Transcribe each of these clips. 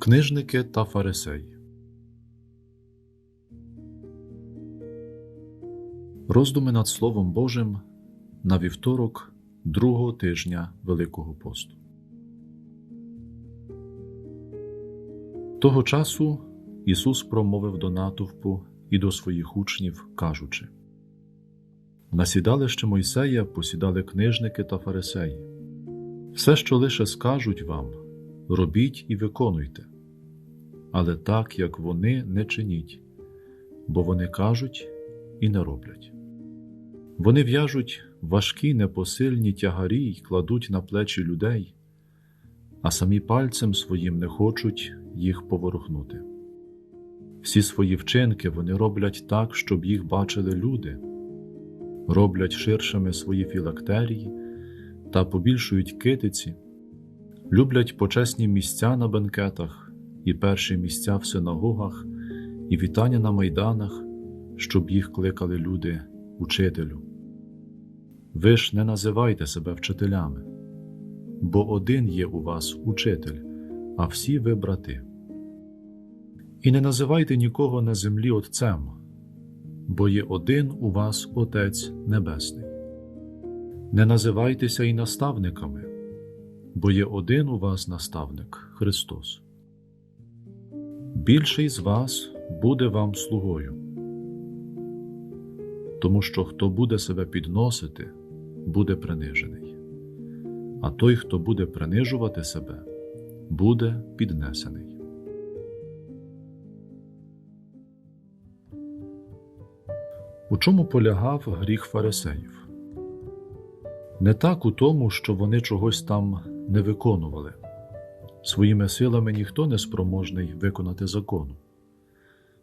Книжники та фарисеї. Роздуми над Словом Божим на вівторок другого тижня Великого посту. Того часу Ісус промовив до натовпу і до своїх учнів, кажучи: На сідалище Мойсея посідали книжники та фарисеї. Все, що лише скажуть вам, робіть і виконуйте, але так, як вони, не чиніть, бо вони кажуть і не роблять. Вони в'яжуть важкі непосильні тягарі й кладуть на плечі людей, а самі пальцем своїм не хочуть їх поворухнути. Всі свої вчинки вони роблять так, щоб їх бачили люди, роблять ширшими свої філактерії та побільшують китиці, люблять почесні місця на бенкетах і перші місця в синагогах, і вітання на майданах, щоб їх кликали люди учителю. Ви ж не називайте себе вчителями, бо один є у вас учитель, а всі ви брати. І не називайте нікого на землі Отцем, бо є один у вас Отець Небесний. Не називайтеся і наставниками, бо є один у вас наставник Христос. Більший з вас буде вам слугою, тому що хто буде себе підносити, буде принижений, а той, хто буде принижувати себе, буде піднесений. У чому полягав гріх фарисеїв? Не так у тому, що вони чогось там не виконували. Своїми силами ніхто не спроможний виконати закону.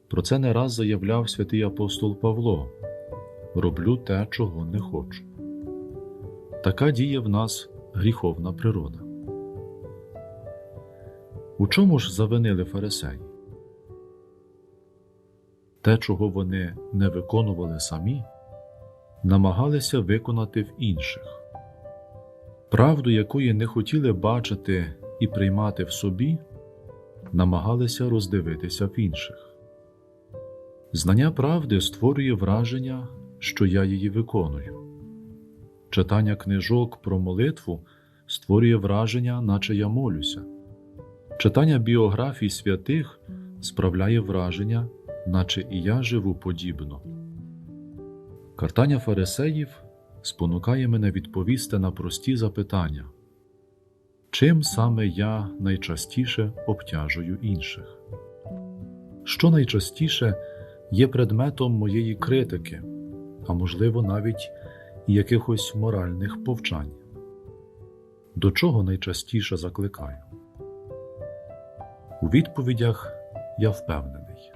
Про це не раз заявляв святий апостол Павло роблю те, чого не хочу. Така діє в нас гріховна природа. У чому ж завинили фарисеї? Те, чого вони не виконували самі, намагалися виконати в інших. Правду, якої не хотіли бачити і приймати в собі, намагалися роздивитися в інших. Знання правди створює враження, що я її виконую. Читання книжок про молитву створює враження, наче я молюся. Читання біографій святих справляє враження, наче і я живу подібно. Картання фарисеїв спонукає мене відповісти на прості запитання, чим саме я найчастіше обтяжую інших? Що найчастіше є предметом моєї критики, а можливо, навіть якихось моральних повчань? До чого найчастіше закликаю? У відповідях я впевнений.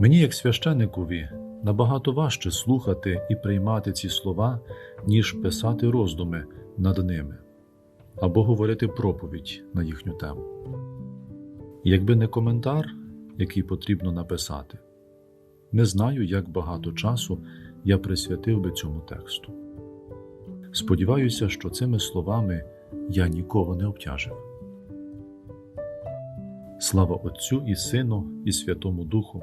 Мені, як священикові, набагато важче слухати і приймати ці слова, ніж писати роздуми над ними або говорити проповідь на їхню тему. Якби не коментар, який потрібно написати, не знаю, як багато часу я присвятив би цьому тексту. Сподіваюся, що цими словами я нікого не обтяжив. Слава Отцю і Сину, і Святому Духу,